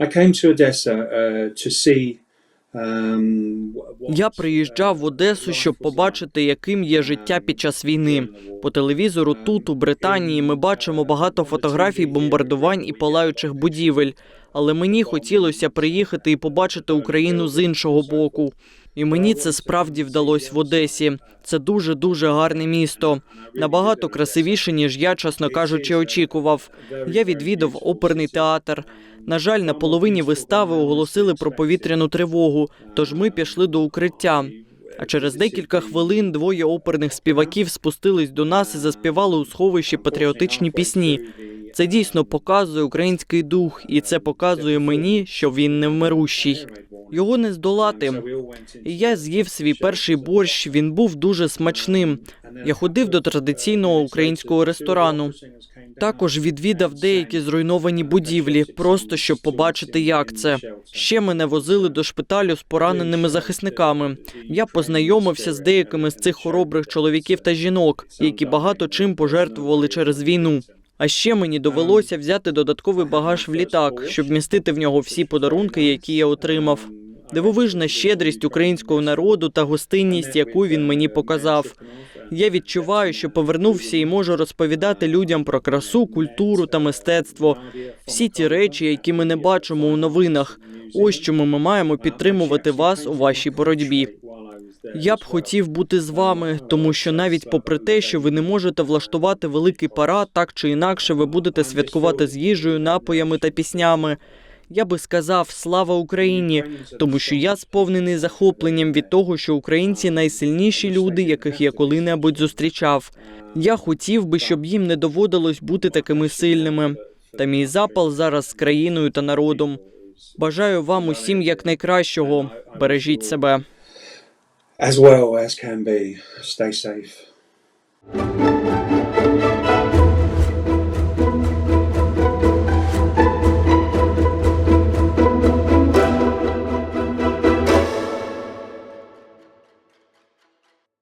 I came to Odessa uh, to see. Um, Я приїжджав в Одесу, щоб побачити, яким є життя під час війни. По телевізору тут, у Британії, ми бачимо багато фотографій бомбардувань і палаючих будівель. Але мені хотілося приїхати і побачити Україну з іншого боку. І мені це справді вдалося в Одесі. Це дуже дуже гарне місто. Набагато красивіше, ніж я, чесно кажучи, очікував. Я відвідав оперний театр. На жаль, на половині вистави оголосили про повітряну тривогу, тож ми пішли до укриття. А через декілька хвилин двоє оперних співаків спустились до нас і заспівали у сховищі патріотичні пісні. Це дійсно показує український дух, і це показує мені, що він невмирущий. Його не здолати. І я з'їв свій перший борщ. Він був дуже смачним. Я ходив до традиційного українського ресторану. Також відвідав деякі зруйновані будівлі, просто щоб побачити, як це. Ще мене возили до шпиталю з пораненими захисниками. Я познайомився з деякими з цих хоробрих чоловіків та жінок, які багато чим пожертвували через війну. А ще мені довелося взяти додатковий багаж в літак, щоб містити в нього всі подарунки, які я отримав. Дивовижна щедрість українського народу та гостинність, яку він мені показав. Я відчуваю, що повернувся і можу розповідати людям про красу, культуру та мистецтво. Всі ті речі, які ми не бачимо у новинах. Ось чому ми маємо підтримувати вас у вашій боротьбі. Я б хотів бути з вами, тому що навіть попри те, що ви не можете влаштувати великий парад, так чи інакше, ви будете святкувати з їжею, напоями та піснями. Я би сказав слава Україні, тому що я сповнений захопленням від того, що українці найсильніші люди, яких я коли-небудь зустрічав. Я хотів би, щоб їм не доводилось бути такими сильними. Та мій запал зараз з країною та народом. Бажаю вам усім якнайкращого. Бережіть себе. As well as can be. Stay safe.